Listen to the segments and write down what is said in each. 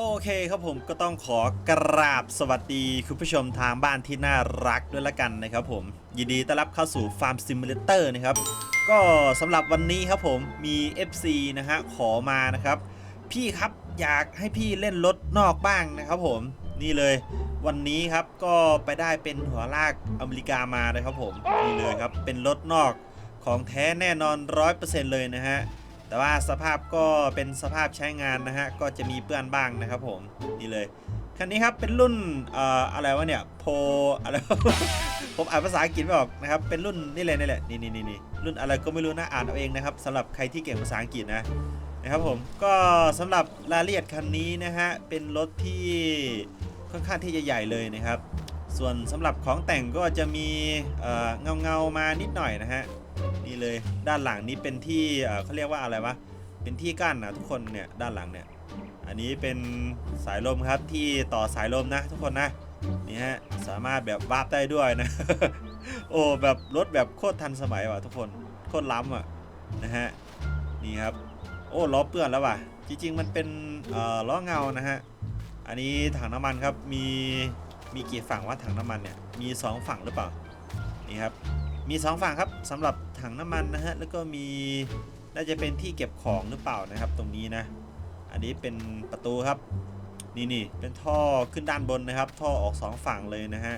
โอเคครับผมก็ต้องขอกราบสวัสดีคุณผู้ชมทางบ้านที่น่ารักด้วยละกันนะครับผม ยินดีต้อนรับเข้าสู่ Farm Simulator นะครับ ก็สำหรับวันนี้ครับผมมี FC นะฮะขอมานะครับ พี่ครับอยากให้พี่เล่นรถนอกบ้างนะครับผมนี่เลย วันนี้ครับก็ไปได้เป็นหัวลากอเมริกามานะครับผมนี่เลยครับเป็นรถนอกของแท้แน่นอน 100%เลยนะฮะ แต่ว่าสภาพก็เป็นสภาพใช้งานนะฮะ ก็จะมีเปื้อนบ้างนะครับผม นี่เลย คันนี้ครับ เป็นรุ่นเอ่ออะไรวะเนี่ยโพอะไร ผมอ่านภาษาอังกฤษไม่ออกนะครับ เป็นรุ่นนี่เลยนี่แหละ นี่นี่นี่นรุ่นอะไรก็ไม่รู้นะ อ่านเอาเองนะครับสำหรับใครที่เก่งภาษาอังกฤษนะนะครับผม ก็สำหรับรายละเอียดคันนี้นะฮะ เป็นรถที่ค่อนข้างที่จะใหญ่เลยนะครับ ส่วนสำหรับของแต่งก็จะมีเอ่อเงาเงามานิดหน่อยนะฮะ นี่เลยด้านหลังนี้เป็นที่เขาเรียกว่าอะไรวะเป็นที่กั้นนะทุกคนเนี่ยด้านหลังเนี่ยอันนี้เป็นสายลมครับที่ต่อสายลมนะทุกคนนะนี่ฮะสามารถแบบวาร์ปได้ด้วยนะโอ้แบบรถแบบโคตรทันสมัยว่ะทุกคนโคตรล้ำอะนะฮะนี่ครับโอ้ล้อเปื้อนแล้วว่ะจริง ๆ มันเป็นล้อเงานะฮะอันนี้ถังน้ำมันครับมีมีกี่ฝั่งว่าถังน้ำมันเนี่ยมีสองฝั่งหรือเปล่านี่ครับ มีสองฝั่งครับสำหรับถังน้ำมันนะฮะแล้วก็มีน่าจะเป็นที่เก็บของหรือเปล่านะครับ ตรงนี้นะ อันนี้เป็นประตูครับนี่นี่เป็นท่อขึ้นด้านบนนะครับ ท่อออกสองฝั่งเลยนะฮะ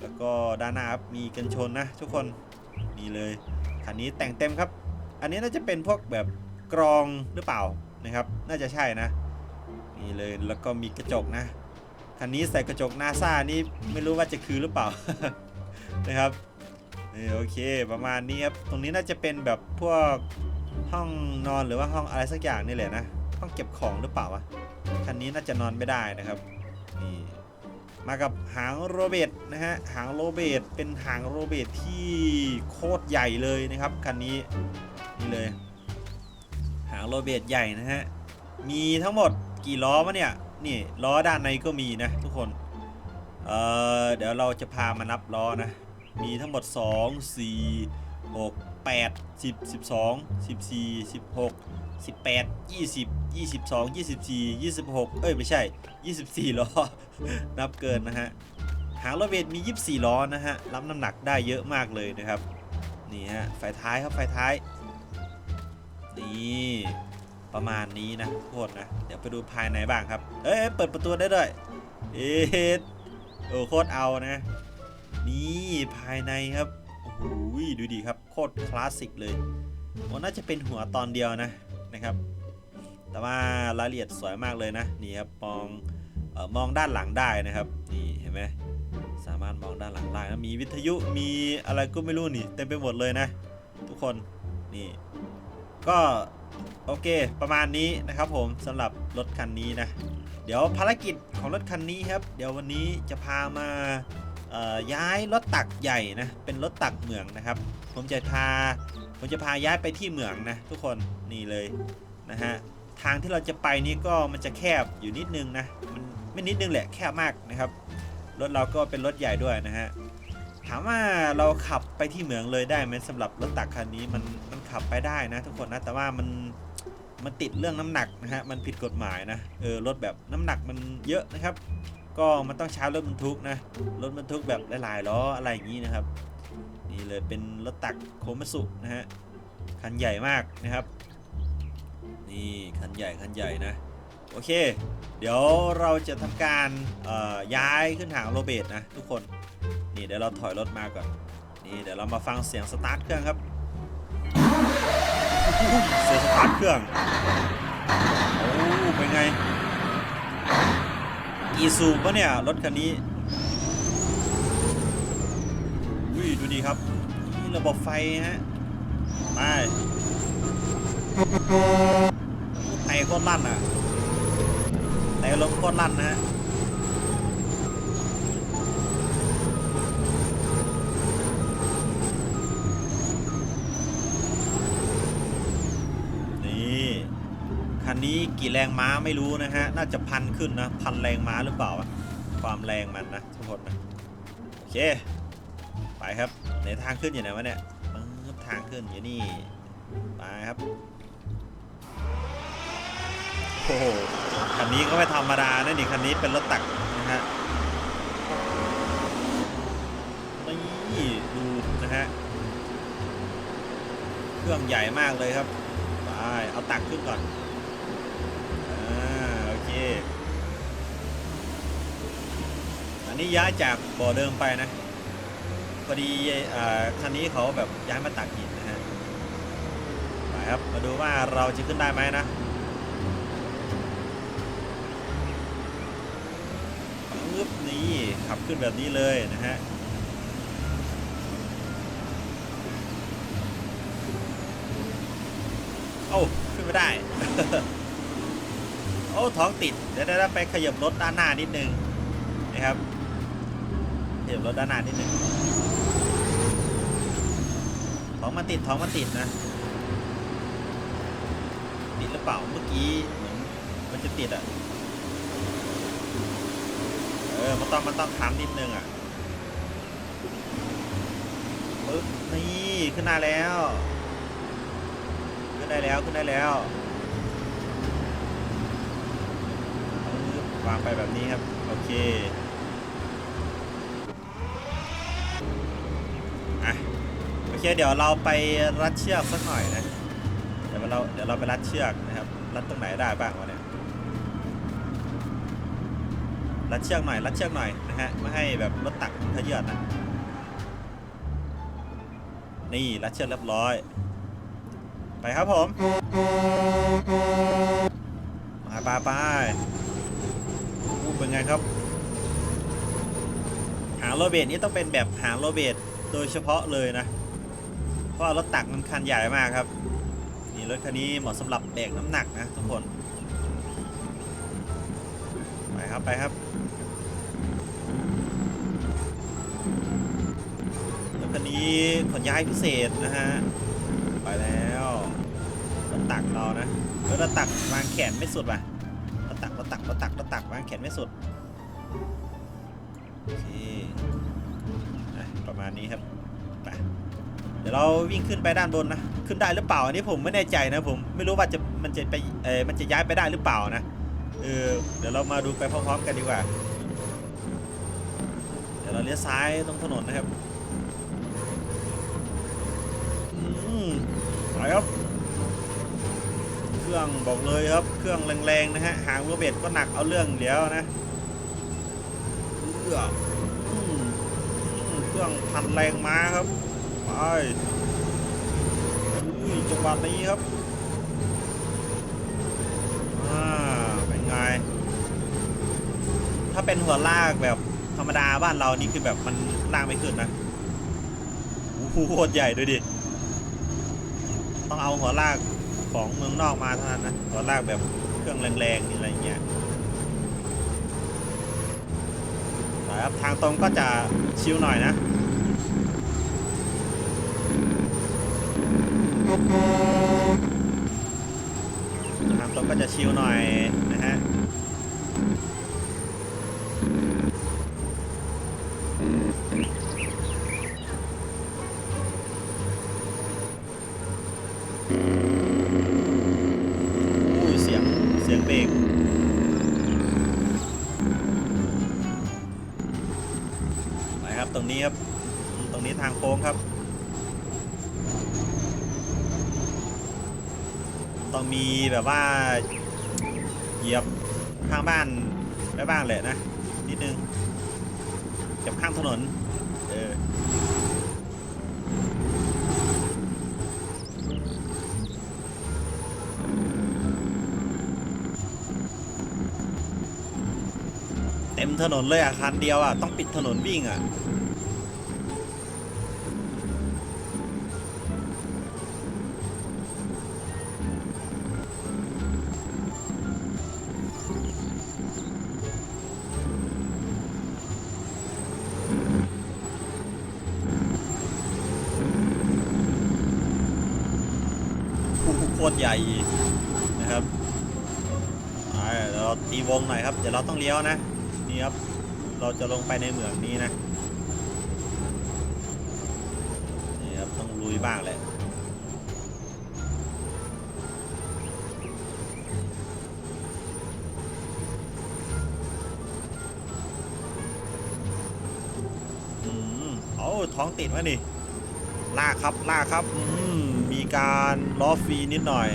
แล้วก็ด้านหน้าครับมีกันชนนะ ทุกคนนี่เลยคันนี้แต่งเต็มครับ อันนี้น่าจะเป็นพวกแบบกรองหรือเปล่านะครับ น่าจะใช่นะนี่เลยแล้วก็มีกระจกนะคันนี้ใส่กระจกนาซานี่ไม่รู้ว่าจะคือหรือเปล่านะครับ นี่โอเค ประมาณนี้ครับ ตรงนี้น่าจะเป็นแบบพวกห้องนอนหรือว่าห้องอะไรสักอย่างนี่แหละนะ ห้องเก็บของหรือเปล่าวะ คันนี้น่าจะนอนไม่ได้นะครับ นี่ มากับหางโรเบตนะฮะ หางโรเบตเป็นหางโรเบตที่โคตรใหญ่เลยนะครับ คันนี้ นี่เลย หางโรเบตใหญ่นะฮะ มีทั้งหมดกี่ล้อวะเนี่ย นี่ล้อด้านในก็มีนะทุกคน เอ่อเดี๋ยวเราจะพามานับล้อนะ มีทั้งหมด 2 4 6 8 10 12 14 16 18 20 22 24 26 เอ้ย ไม่ใช่ 24 ล้อ นับเกินนะฮะ หางรถเวทมี 24 ล้อนะฮะ รับน้ำหนักได้เยอะมากเลยนะครับ นี่ฮะ ไฟท้ายครับ ไฟท้าย นี่ประมาณนี้นะโคตรนะ เดี๋ยวไปดูภายในบ้างครับ เอ้ย เปิดประตูได้ด้วย เอ๊ะโอ้โคตรเอานะ นี่ภายในครับโอ้โหดูดีครับโคตรคลาสสิกเลยโอ้น่าจะเป็นหัวตอนเดียวนะนะครับ แต่ว่ารายละเอียดสวยมากเลยนะนี่ครับมองออมองด้านหลังได้นะครับนี่เห็นไหมสามารถมองด้านหลังได้นะมีวิทยุมีอะไรก็ไม่รู้นี่เต็มไปหมดเลยนะ ทุกคนนี่ก็โอเคประมาณนี้นะครับผมสำหรับรถคันนี้นะ เดี๋ยวภารกิจของรถคันนี้ครับ เดี๋ยววันนี้จะพามา ย้ายรถตักใหญ่นะเป็นรถตักเหมืองนะครับ ผมจะพาผมจะพาย้ายไปที่เหมืองนะทุกคนนี่เลยนะฮะทางที่เราจะไปนี่ก็มันจะแคบอยู่นิดนึงนะมันไม่นิดนึงแหละแคบมากนะครับรถเราก็เป็นรถใหญ่ด้วยนะฮะถามว่าเราขับไปที่เหมืองเลยได้ไหมสำหรับรถตักคันนี้มันมันขับไปได้นะ ทุกคนนะแต่ว่ามันมันติดเรื่องน้ำหนักนะฮะมันผิดกฎหมายนะเออรถแบบน้ำหนักมันเยอะนะครับ ก็มันต้องใช้รถบรรทุกนะ รถบรรทุกแบบหลายๆล้ออะไรอย่างนี้นะครับ นี่เลยเป็นรถตักโคมัสุนะฮะ คันใหญ่มากนะครับ นี่คันใหญ่คันใหญ่นะ โอเค เดี๋ยวเราจะทำการย้ายขึ้นหางโรเบตนะทุกคน นี่เดี๋ยวเราถอยรถมาก่อน นี่เดี๋ยวเรามาฟังเสียงสตาร์ทเครื่องครับ เสียงสตาร์ทเครื่อง โอ้ เป็นไง อีซูบะเนี่ย รถคันนี้อุ้ยดูดีครับนี่ระบบไฟฮะมาไอโคตรลั่นอะไอลมโคตรลั่นนะฮะนี่คั นนี้กี่แรงม้าไม่รู้นะฮะ น่าจะพันขึ้นนะ พันแรงม้าหรือเปล่า ความแรงมันนะทุกคนนะโอเค ไปครับไหนทางขึ้นอยู่ไหนวะเนี่ยทางขึ้นอยู่นี่ ไปครับโโอ้โห คันนี้ก็ไม่ธรรมดานะนี่คันนี้เป็นรถตักนะฮะ นี่ดูนะฮะ เครื่องใหญ่มากเลยครับ ไป เอาตักขึ้นก่อนอ่าโอเค อั นนี้ย้ายจากบ่อเดิมไปนะพอดีอ่าคันนี้เขาแบบย้ายมาตักหินนะฮะไปครับมาดูว่าเราจะขึ้นได้ไหมนะปึ๊บนี่ขับขึ้นแบบนี้เลยนะฮะโอ้ขึ้นไม่ได้ โอ้ท้องติดเดี๋ยวได้ไปขยับรถด้านหน้านิดนึงนะครับ ขยับรถด้านหน้านิดนึงท้องมันติดท้องมันติดนะ ติดหรือเปล่าเมื่อกี้เหมือนมันจะติดอะ เออมันต้องมันต้องค้ำนิดนึงอะปึ๊บนี่ขึ้นได้แล้ว ขึ้นได้แล้วขึ้นได้แล้ววางไปแบบนี้ครับ โอเคอะโอเคเดี๋ยวเราไปรัดเชือกสักหน่อยนะ เดี๋ยวเราเดี๋ยวเราไปรัดเชือกนะครับ รัดตรงไหนได้บ้างวะเนี่ย รัดเชือกหน่อย รัดเชือกหน่อยนะฮะ ไม่ให้แบบรถตักทะเยอดนะ นี่รัดเชือกเรียบร้อย ไปครับผมมาไปไปอู้เป็นไงครับ หางโรเบตนี่ต้องเป็นแบบหางโรเบตโดยเฉพาะเลยนะ เพราะรถตักมันคันใหญ่มากครับนี่รถคันนี้เหมาะสำหรับแบกน้ำหนักนะทุกคนไปครับไปครับรถคันนี้ขนย้ายพิเศษนะฮะไปแล้วรถตักเรานะรถตักวางแขนไม่สุดว่ะรถตักรถตักรถตักรถตักวางแขนไม่สุดโอเคอ่ประมาณนี้ครับไป ดี๋ยวเราวิ่งขึ้นไปด้านบนนะ ขึ้นได้หรือเปล่าอันนี้ผมไม่แน่ใจนะ ผมไม่รู้ว่าจะมันจะไปเออมันจะย้ายไปได้หรือเปล่านะเออเดี๋ยวเรามาดูไปพร้อมๆกันดีกว่า เดี๋ยวเราเลี้ยวซ้ายตรงถนนนะครับอืมไปครับเครื่องบอกเลยครับเครื่องแรงๆนะฮะหางเรือเบดก็หนักเอาเรื่องเดี๋ยวนะเครื่องพันแรงม้าครับ อุ้ยจังหวะนี้ครับอ่าเป็นไง ถ้าเป็นหัวลากแบบธรรมดาบ้านเรานี่คือแบบมันลากไม่ขึ้นนะโอ้โหโคตรใหญ่ด้วยดิ ต้องเอาหัวลากของเมืองนอกมาเท่านั้นนะหัวลากแบบเครื่องแรงๆนี่อะไรเงี้ยครับทางตรงก็จะชิวหน่อยนะ ทางตรงก็จะชิวหน่อยนะฮะ อุ้ยเสียงเสียงเบรกไปครับตรงนี้ครับ ตรงนี้ทางโค้งครับ ต้องมีแบบว่าเหยียบข้างบ้านไปบ้างแหละนะ นิดนึงเหยียบข้างถนน เออเต็มถนนเลยอะคันเดียวอะ ต้องปิดถนนวิ่งอะ ใหญ่นะครับเราตีวงหน่อยครับ เดี๋ยวเราต้องเลี้ยวนะ นี่ครับ เราจะลงไปในเหมืองนี้นะ นี่ครับ ต้องลุยบ้างแหละอืมเอาท้องติดวะนี่ ลากครับ ลากครับอืม การล้อฟรีนิดหน่อย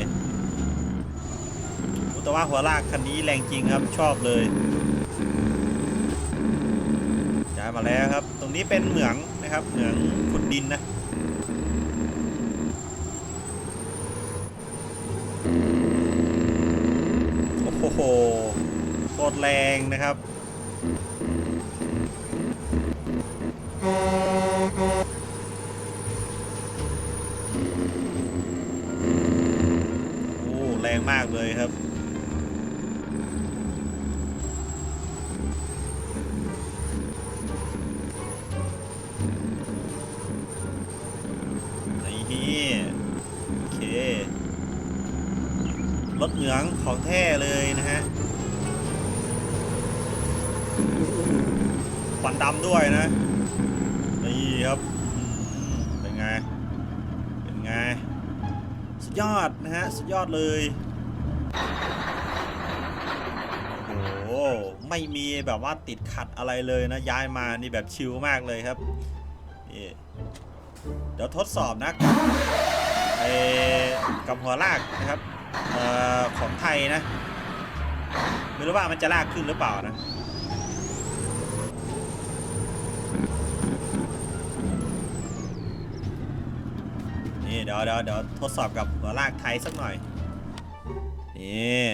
อ้แต่ว่าหัวลากคันนี้แรงจริงครับชอบเลยย้ายมาแล้วครับ ตรงนี้เป็นเหมืองนะครับเหมืองขุดดินนะโอ้โหโคตรแรงนะครับ โอ้แรงมากเลยครับ นี่โอเค รถเหมืองของแท้เลยนะฮะควันดำด้วยนะ นี่ครับ เป็นไง เป็นไง สุดยอดนะฮะ สุดยอดเลย โอ้โห ไม่มีแบบว่าติดขัดอะไรเลยนะ ย้ายมานี่แบบชิลมากเลยครับ นี่ เดี๋ยวทดสอบนะเอ่อกับหัวลากนะครับ เอ่อของไทยนะ ไม่รู้ว่ามันจะลากขึ้นหรือเปล่านะนี่เดี๋ยวเดี๋ยวเดี๋ยวทดสอบกับหัวลากไทยสักหน่อยนี่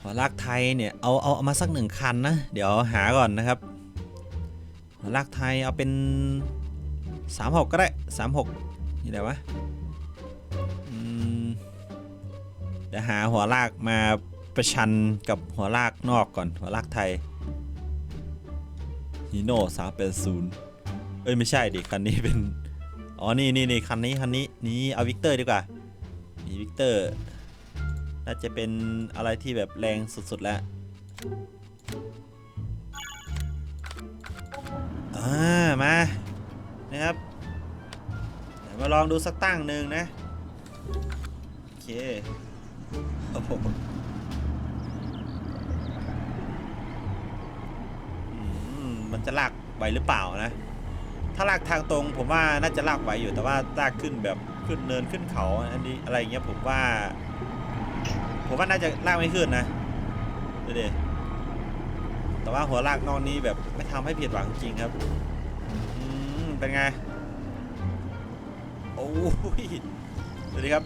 หัวลากไทยเนี่ยเอาเอาเอามาสักหนึ่งคันนะเดี๋ยวหาก่อนนะครับหัวลากไทยเอาเป็น 36 ก็ได้ 36นี่ไหนวะ เดี๋ยวหาหัวลากมาประชันกับหัวลากนอกก่อนหัวลากไทยฮีโน่สามเป็นศูนย์เอ้ย ไม่ใช่ดิคันนี้เป็น อ๋อ นี่นี่นี่คันนี้คันนี้นี่เอาวิกเตอร์ดีกว่านี่วิกเตอร์น่าจะเป็นอะไรที่แบบแรงสุด ๆ แล้วอ่ามานะครับเดี๋ยวมาลองดูสักตั้งหนึ่งนะ โอเค โอ้โหอืมมันจะลากไหวหรือเปล่านะ ถ้าลากทางตรงผมว่าน่าจะลากไหวอยู่แต่ว่าลากขึ้นแบบขึ้นเนินขึ้นเขาอันนี้อะไรเงี้ยผมว่า ผมว่าน่าจะลากไม่ขึ้นนะดูดิแต่ว่าหัวลากนอกนี้แบบไม่ทำให้ผิดหวังจริงครับอืมเป็นไงโอ้ยดูดิครับ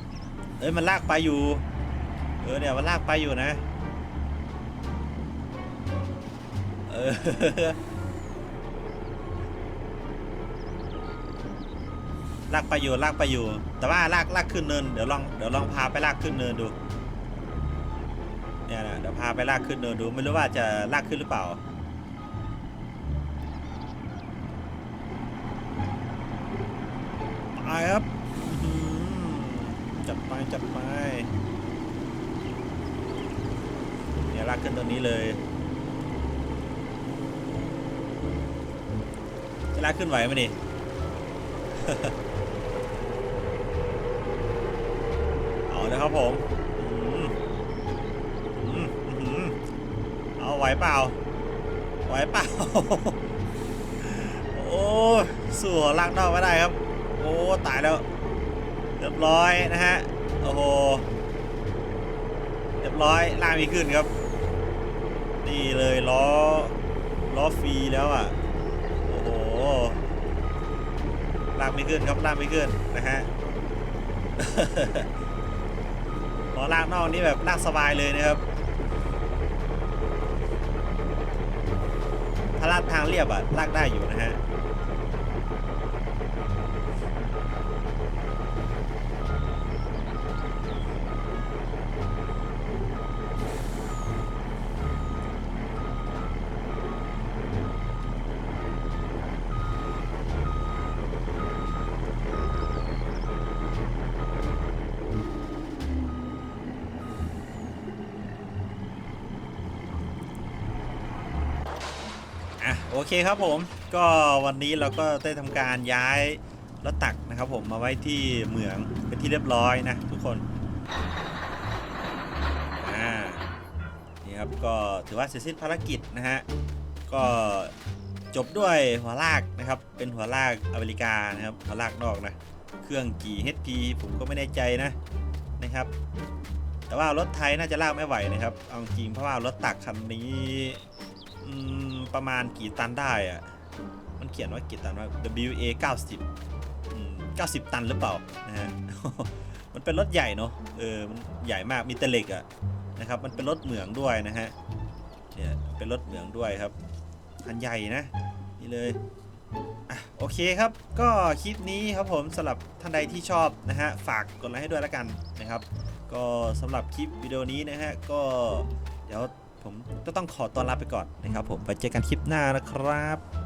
เอ้ยมันลากไปอยู่ เออเนี่ยวมันลากไปอยู่นะ เออ ลากไปอยู่ลากไปอยู่ แต่ว่าลากลากขึ้นเนิน เดี๋ยวลองเดี๋ยวลองพาไปลากขึ้นเนินดู เนี่ยนะเดี๋ยวพาไปลากขึ้นเนินดู ไม่รู้ว่าจะลากขึ้นหรือเปล่า ไปครับอื้อหือจัดไปจัดไป เนี่ยลากขึ้นตัวนี้เลยจะลากขึ้นไหวไหมนี่เอาเลยครับผมเอาไหวเปล่าไหวเปล่าโอ้ยสู้ลากนอกไม่ได้ครับ โอ้ตายแล้วเรียบร้อยนะฮะโอ้โหเรียบร้อยลางมีขึ้นครับ นี่เลยล้อล้อฟรีแล้วอะ โอ้โหลากไม่ขึ้นครับลากไม่ขึ้นนะฮะล้อลากนอกนี่แบบลากสบายเลยนะครับ ถ้าลากทางเรียบอะลากได้อยู่นะฮะ เคครับผม ก็วันนี้เราก็ได้ทำการย้ายรถตักนะครับผมมาไว้ที่เหมืองเป็นที่เรียบร้อยนะทุกคนอ่านี่ครับก็ถือว่าเสร็จสิ้นภารกิจนะฮะก็จบด้วยหัวลากนะครับ เป็นหัวลากอเมริกานะครับหัวลากนอกนะ เครื่องกี่ HP ผมก็ไม่แน่ใจนะนะครับ แต่ว่ารถไทยน่าจะลากไม่ไหวนะครับเอาจริงเพราะว่ารถตักคันนี้ อืมประมาณกี่ตันได้อะมันเขียนว่ากี่ตันว่า WA 90อืม90 ตันหรือเปล่านะฮะมันเป็นรถใหญ่เนาะเออมันใหญ่มากมีแต่เหล็กอะนะครับ มันเป็นรถเหมืองด้วยนะฮะเนี่ยเป็นรถเหมืองด้วยครับคันใหญ่นะนี่เลยอะโอเคครับ ก็คลิปนี้ครับผมสำหรับท่านใดที่ชอบนะฮะฝากกดไลค์ให้ด้วยแล้วกันนะครับ ก็สำหรับคลิปวิดีโอนี้นะฮะก็เดี๋ยว ก็ต้องขอต้อนรับไปก่อนนะครับผมไปเจอกันคลิปหน้านะครับ